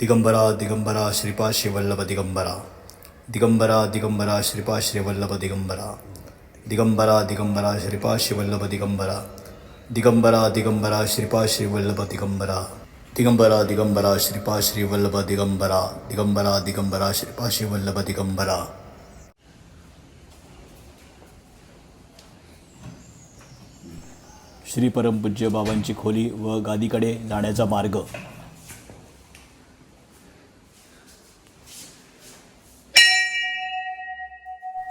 दिगंबरा दिगंबरा श्रीपा श्रीवल्लभ दिगंबरा. दिगंबरा दिगंबरा श्रीपा श्रीवल्लभ दिगंबरा. दिगंबरा दिगंबरा श्रीपा श्रीवल्लभ दिगंबरा. दिगंबरा दिगंबरा श्रीपा श्रीवल्लभ दिगंबरा. दिगंबरा दिगंबरा श्रीपा श्रीवल्लभ दिगंबरा. दिगंबरा दिगंबरा श्रीपा श्रीवल्लभ दिगंबरा. श्री परमपूज्य बाबांची खोली व गादीकडे जाण्याचा मार्ग.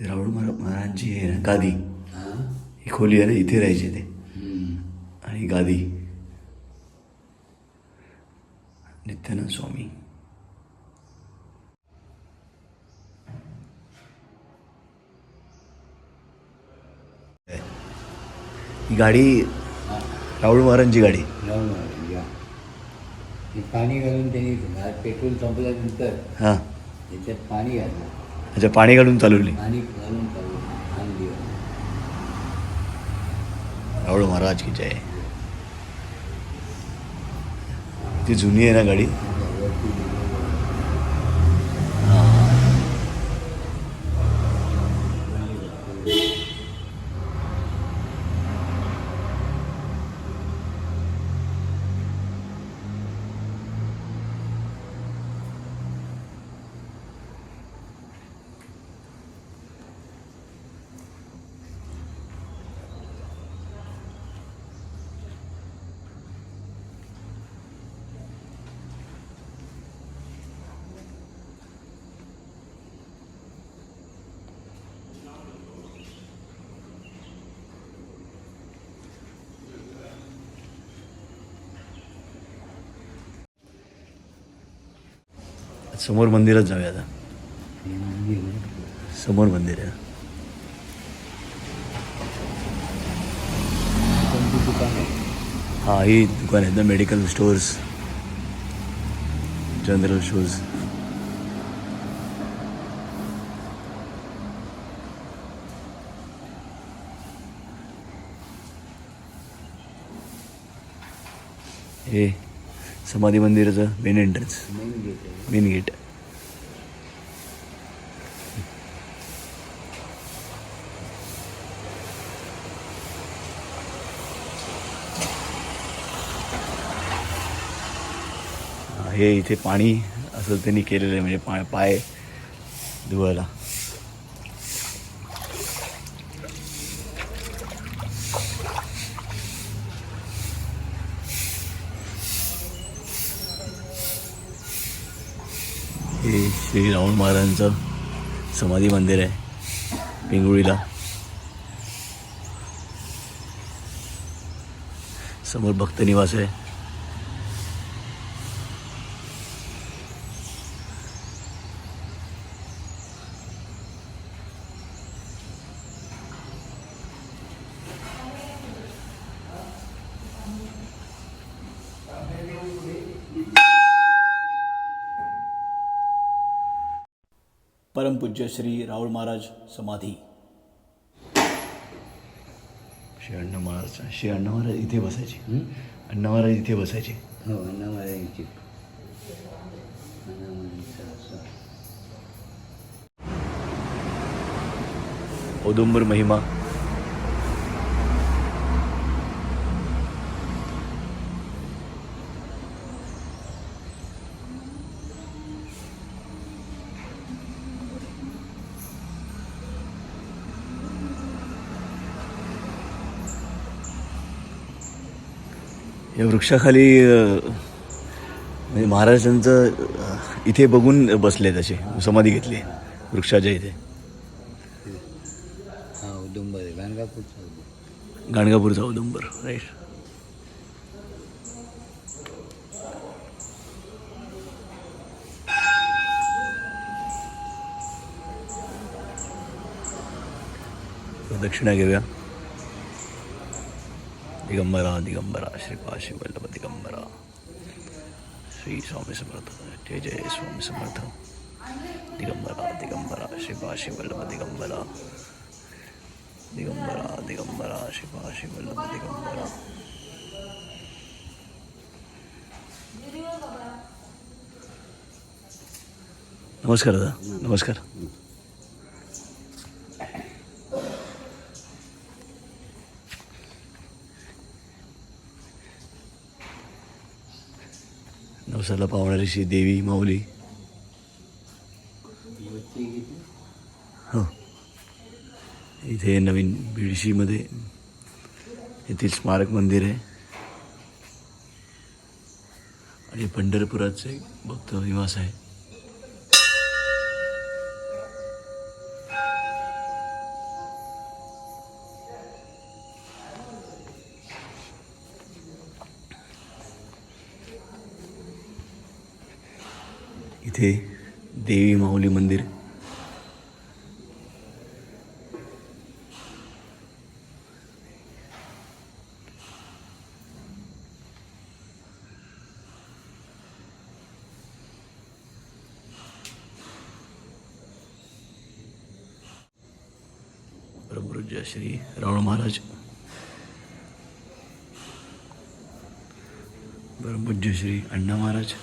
राहुल महारा महाराजांची हे ना गादी. ही? खोली आहे ना इथे राहायचे ते. आणि गादी. नित्यानंद स्वामी. ही गाडी राहुल महाराजांची गाडी. या. ते पाणी घालून त्यांनी पेट्रोल संपल्यानंतर हां. त्याच्यात पाणी घातलं. अच्छा पाणी काढून चालवली. पाणी घालून चालू आणली राहुल महाराज की जय. ती जुनी आहे ना गाडी? समोर मंदिरात जाऊया आता समोर मंदिर आहे. आहे हा ही दुकान आहेत ना मेडिकल स्टोअर्स जनरल शूज हे समाधी मंदिराचं मेन एंट्रन्स मेन गेट आहे. मेन गेट हे इथे पाणी असं त्यांनी केलेलं आहे म्हणजे पाय पाय धुवायला हे श्री राहुल महाराजांचं समाधी मंदिर आहे पिंगुळीला. समोर भक्त निवास आहे. परमपूज्य श्री राहुल महाराज समाधी. श्री अण्णा महाराज श्री अण्णा महाराज इथे बसायचे? अण्णा महाराज इथे बसायचे. हो अण्णा असं औदुंबर महिमा. या वृक्षाखाली म्हणजे महाराजांचं इथे बघून बसले तसे समाधी घेतली वृक्षाच्या इथे. उदुंबर आहे गाणगापूरचा गाणगापूरचा उदुंबर राईट दक्षिणा घेऊया. दिगंबरा दिगंबरा श्रीपा शिवल्लभ दिगंबरा। श्री स्वामी समर्थ जय जय स्वामी समर्थ। दिगंबरा दिगंबरा श्रीपा शिवल्लभ दिगंबरा। दिगंबरा दिगंबरा श्रीपा शिवल्लभ दिगंबरा। नमस्कार दादा नमस्कार। नवसाला पावणारीशी देवी माऊली? हो. इथे नवीन बिडशीमध्ये येथील स्मारक मंदिर आहे. आणि पंढरपुराचं एक भक्त निवास आहे. इथे देवी माऊली मंदिर. परमपूज्य श्री रावण महाराज. परमपूज्य श्री अण्णा महाराज.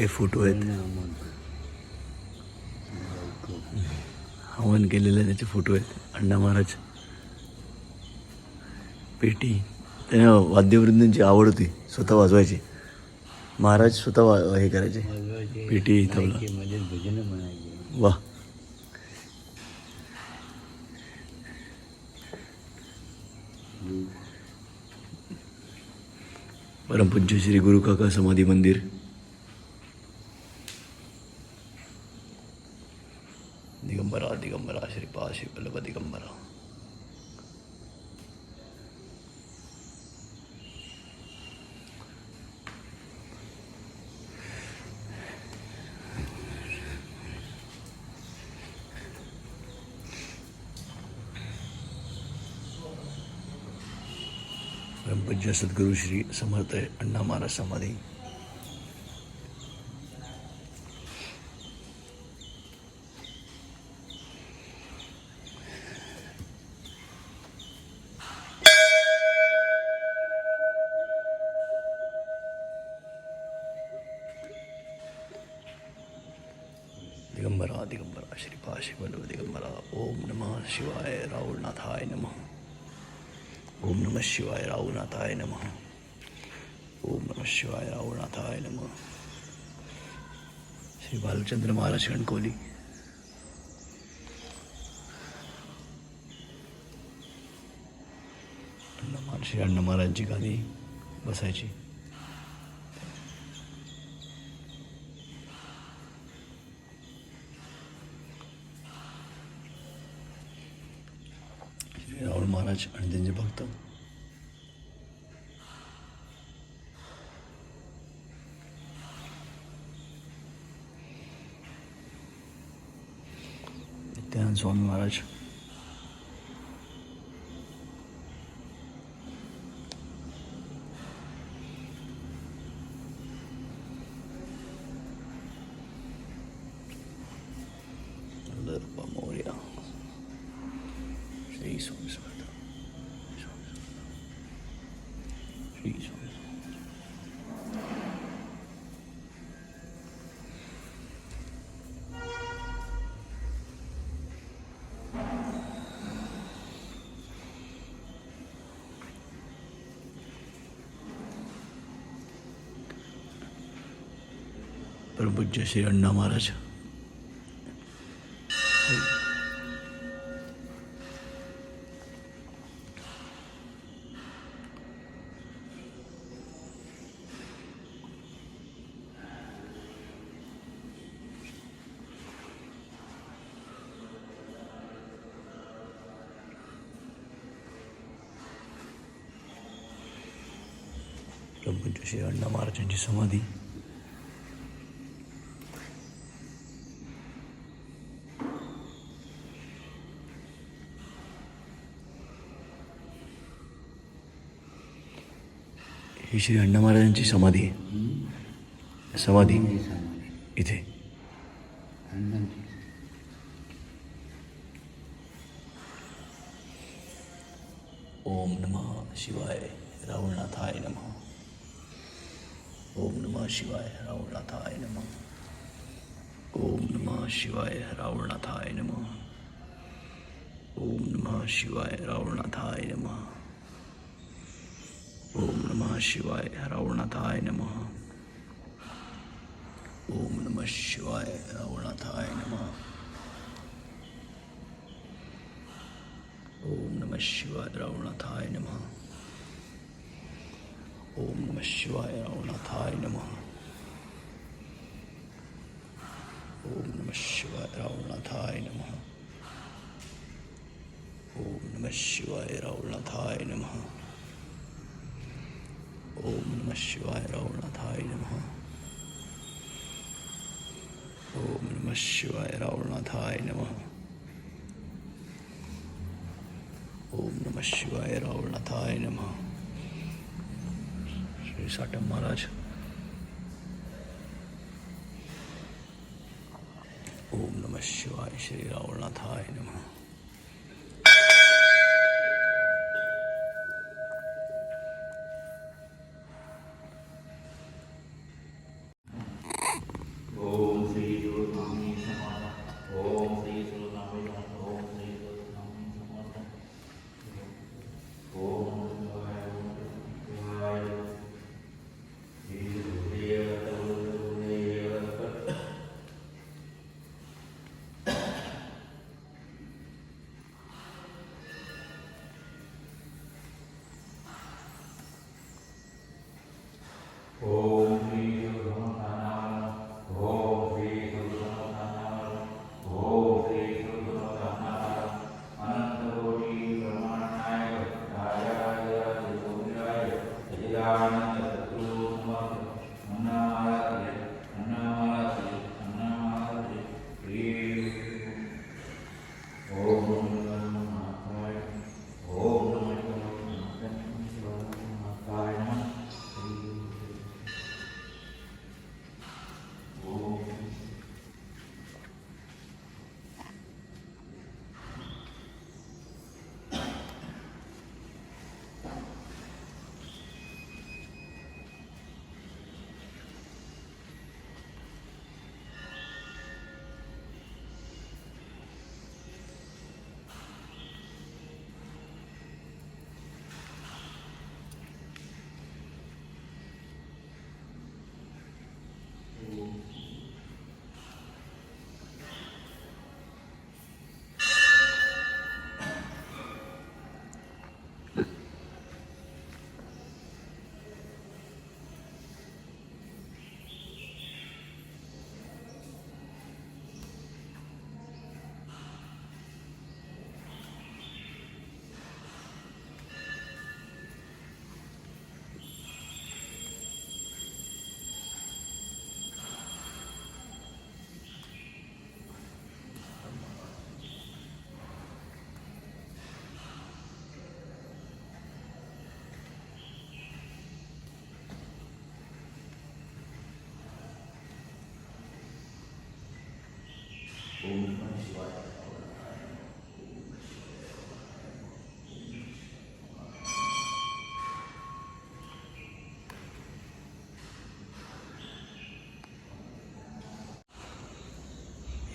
काही फोटो आहेत हवन केलेले त्याचे फोटो आहेत अण्णा महाराज. पेटी. त्यांना वाद्यवृंदांची आवड होती स्वतः वाजवायची. महाराज स्वतः वा हे करायचे. पेटी, तबला. वा परमपूज्य श्री गुरु काका समाधी मंदिर दिगंबरा दिगंबरा श्रीपा शिवल्लभ दिगंबरा परमपूज्य सद्गुरू श्री समर्थ अण्णा महाराज समाधी दिगंबरा दिगंबरा श्रीपा शिवल्लभ दिगंबरा ओम नमः शिवाय राहुलनाथाय नमः ओम नमः शिवाय राहुनाथाय नमः। ओम नमः शिवाय राहुनाथाय नमः। श्री भालचंद्र महाराज कणकोली श्री अण्णा महाराजांची गाणी बसायची श्री राहुल महाराज आणि त्यांचे भक्त नित्यानंद स्वामी महाराज Lerpa પૂજ્ય શ્રી અન્ના મહારાજ પૂજ્ય શ્રી અન્ના મહારાજાंची समाधी ही श्री अण्णा महाराजांची समाधी आहे. समाधी इथे. ओम नमः शिवाय राहुलनाथाय नमः. ओम नमः शिवाय राहुलनाथाय नमः. ओम नमः शिवाय राहुलनाथाय नमः. ओम नमः शिवाय राहुलनाथाय नमः. ओम नमः शिवाय राहुलनाथाय नमः ओम नमः शिवाय राहुलनाथाय नमः ओम नमः शिवाय रावणाथाय नमः ओम नमः शिवाय रावणाथाय नमः ओम नमः शिवाय रावणाथाय नमः ओम नमः शिवाय रावणाथाय नमः ओम नमः शिवाय रावणाथाय नमः ओम नमः शिवाय रावणाथाय नमः ओम नमः शिवाय रावणाथाय नमः श्री साटम महाराज ओम नमः शिवाय श्री रावणाथाय नमः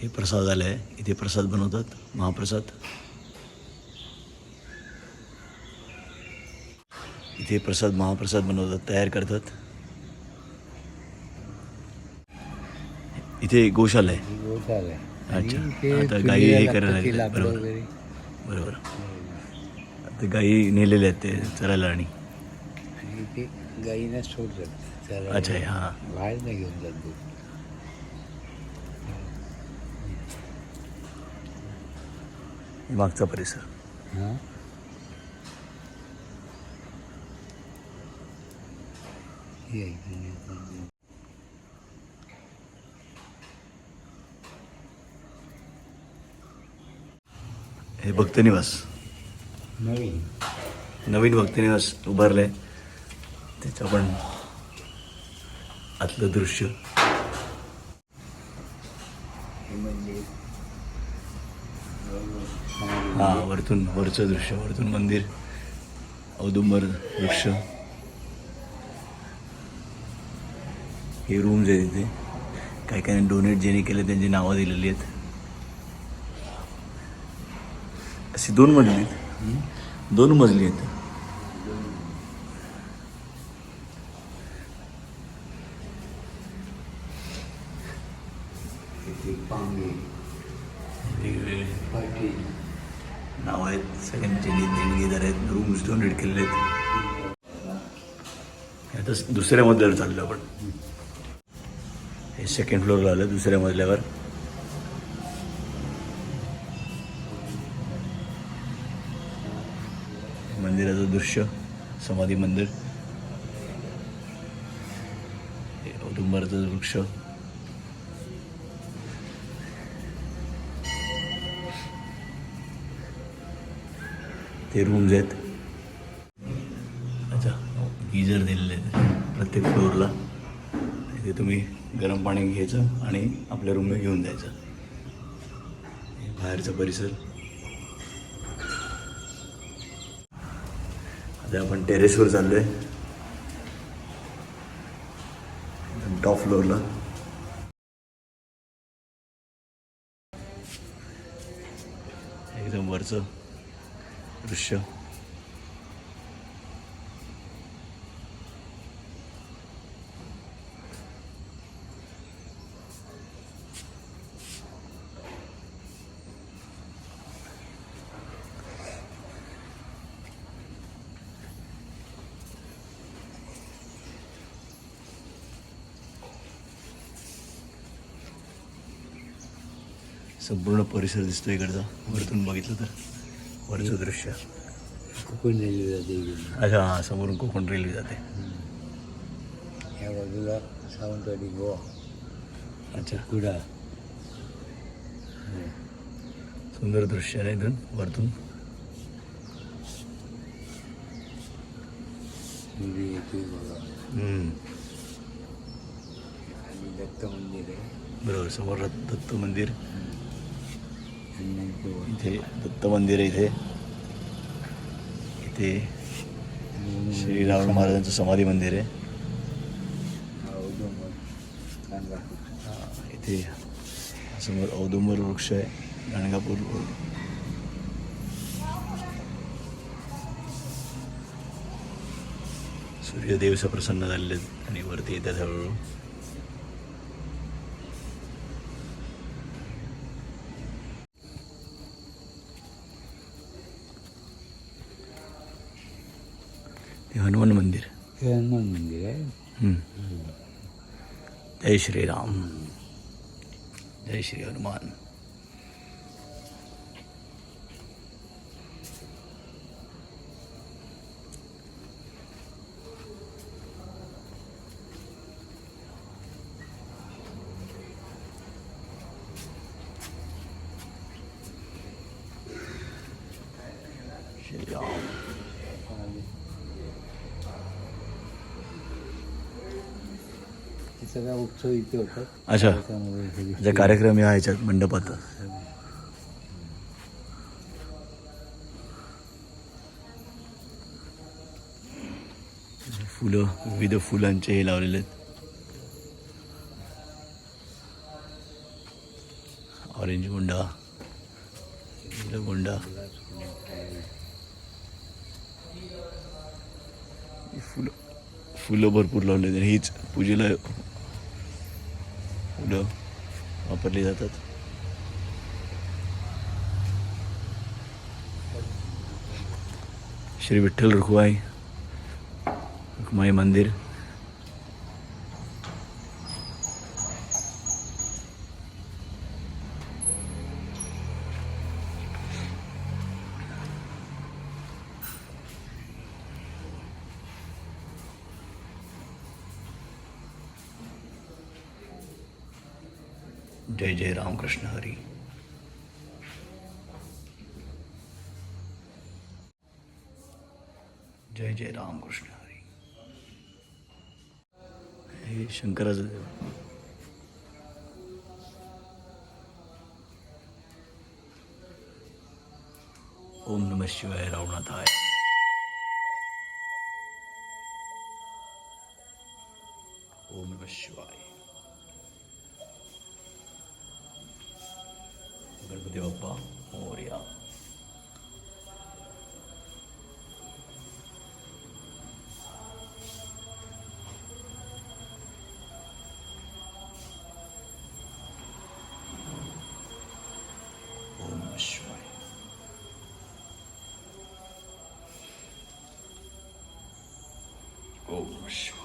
हे प्रसादालय आहे इथे प्रसाद बनवतात. महाप्रसाद. इथे प्रसाद महाप्रसाद बनवतात तयार करतात. इथे गोशाला आहे. अच्छा. आता गाई हे करायला बरोबर. बरोबर. आता गाई नेलेल्या आहेत ते चरायला आणि. गाईना सोडतात. चरायला. अच्छा, हां. बाहेर नाही घेऊन जात दूध. मागचा परिसर. हां? भक्तनिवास नवीन. नवीन भक्तनिवास उभारलं आहे त्याचं पण आतलं दृश्य. हे म्हणजे हा वरतून वरचं दृश्य वरतून मंदिर औदुंबर वृक्ष. हे रूम्स आहेत इथे. काही काही डोनेट ज्यांनी केले त्यांची नावं दिलेली आहेत. अशी दोन मजली आहेत. दोन मजली आहेत. दुसऱ्या मजल्यावर चाललो आपण. हे सेकंड फ्लोअरला आलं दुसऱ्या मजल्यावर. मंदिराचं दृश्य समाधी मंदिर. हे औदुंबराचं वृक्ष. ते रूम्स आहेत. अच्छा गिजर दिलेले तुम्ही गरम पाणी घ्यायचं आणि आपल्या रूमला घेऊन जायचं बाहेरचा परिसर. आता आपण टेरेसवर चाललो आहे टॉप फ्लोअरला एकदम वरचं दृश्य. संपूर्ण परिसर दिसतो इकडचा. वरतून बघितलं तर. वरचं दृश्य. कोकण रेल्वे जाते इकडून अच्छा हां समोरून कोकण रेल्वे जाते. या बाजूला सावंतवाडी गोवा. अच्छा. कुडा सुंदर दृश्य आहे इथून वरतून. मुली येते बघा. हम्म. आणि दत्त मंदिर आहे. बरोबर समोर रथ- दत्त मंदिर. इथे दत्त मंदिर आहे इथे इथे श्री रावण महाराजांचं समाधी मंदिर आहे हा उदोंबर चांगला हा, इथे समोर औदुंबर वृक्ष आहे गाणगापूर रोड. सूर्यदेव प्रसन्न झालेले आहेत आणि वरती येतात हळूहळू ते हनुमान मंदिर। हे हनुमान मंदिर आहे. जय श्रीराम। जय श्री हनुमान श्रीराम ते सगळा उत्सव इथे होतात अच्छा. जे कार्यक्रम या ह्याच्यात मंडपात. फुलं विविध फुलांचे हे लावलेले आहेत. ऑरेंज गुंडा गुंडा. फुलं फुलं भरपूर लावले हीच पूजेला पुढं वापरली जातात श्री विठ्ठल रुखमाई रुखमाई मंदिर जय जय रामकृष्ण हरी. जय जय रामकृष्ण हरी. हे शंकराचं देव. ओम नम शिवाय रावणाथाय ओम नम शिवाय. デュバモーシュマイオムシュマイ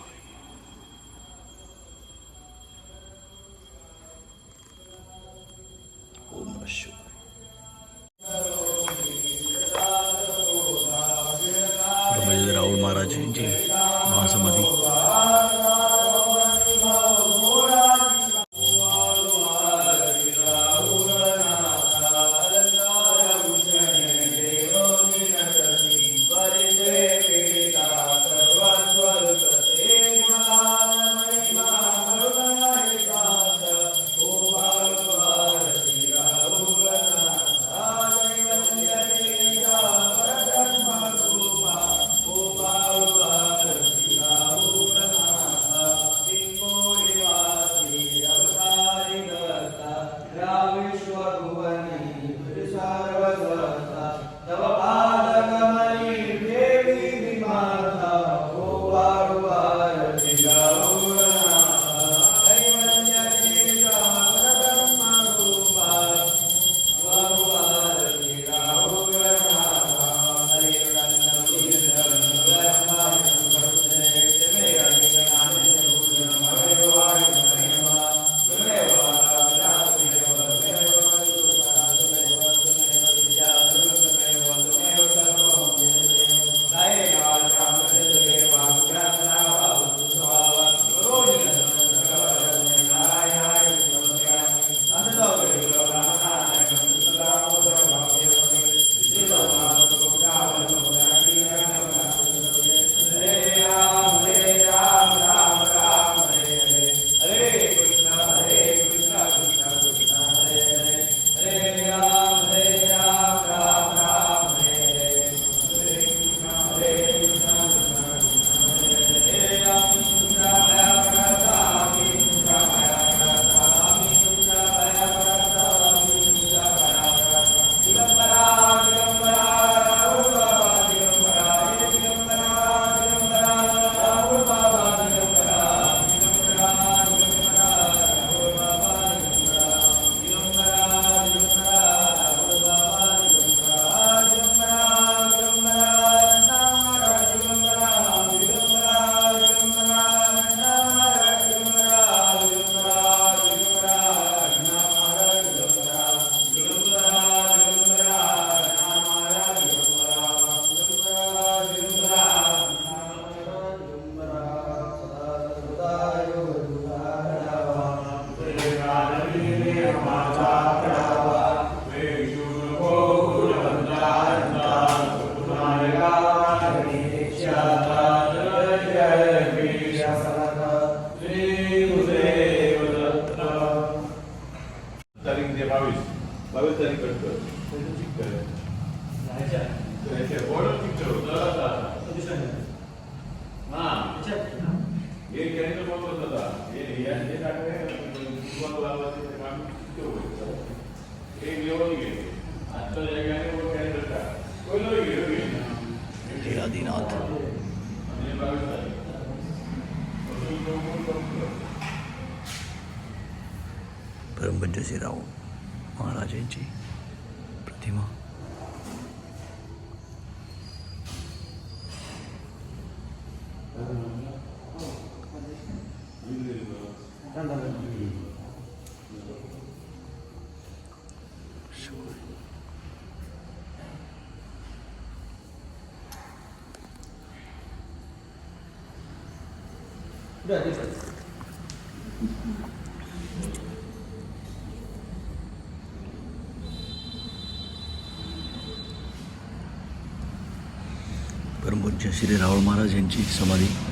परमपूज्य श्री राहुल महाराज यांची समाधी.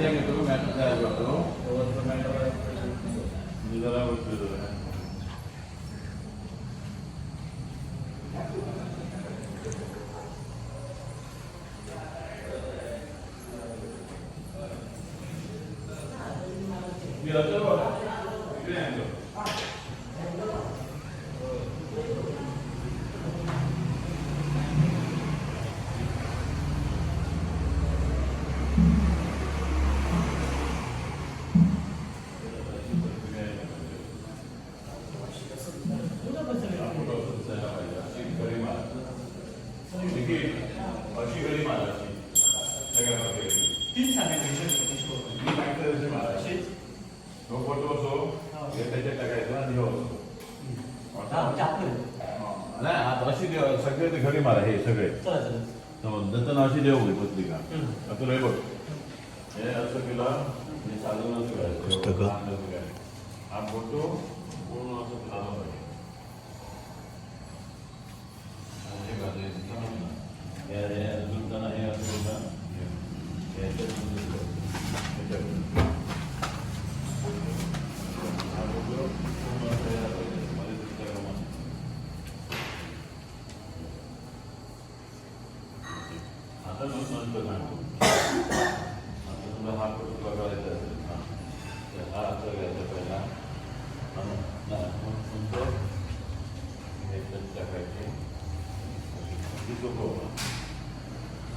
yang itu, meter terakhir. नाही आता अशी देव सगळे ते घडी मारा हे सगळे. नंतर अशी देव होईल पत्रिका आता रे बघ. हे असं केलं हे साधून असं करायचं. पुस्तकं. हा. हा फोटो पूर्ण असं लावला पाहिजे हे घालायचं, समजलं ना? हे- हे झुलताना हे असं होतं. हे- हे याच्यात झुलतं. याच्यात. हा फोटो पूर्ण असं हे असं करायचं. मध्ये पुस्तकामध्ये. आता मग नंतर सांगतो आता तुला हा फोटो बघायचा असेल हा तर हा असं घ्यायचा पहिला आणि नाही, मग नंतर ह्याच्यात टाकायचे अशी सोपं होतं.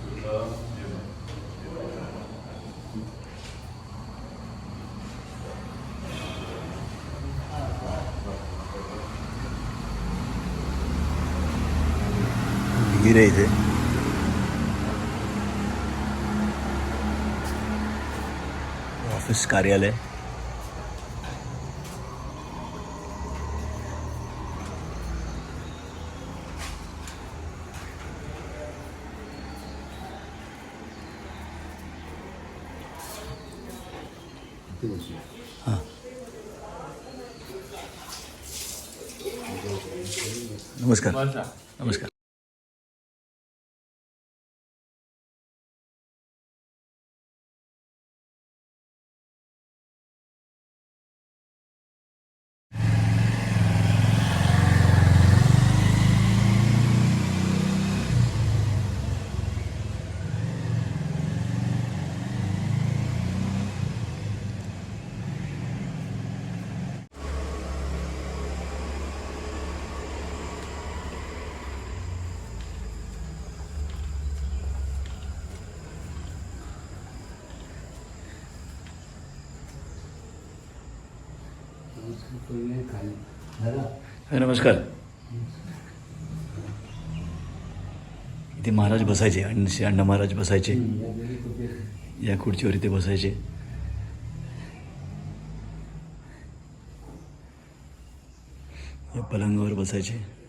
तुझं हे बघ. हे बघ. विहीर आहे इथे ऑफिस कार्यालय। हां। नमस्कार। नमस्कार पूर्वी खाली झाला हाय, नमस्कार. इथे महाराज बसायचे अण्ण अण्णा महाराज बसायचे. या खुर्चीवर इथे बसायचे. या पलंगावर बसायचे.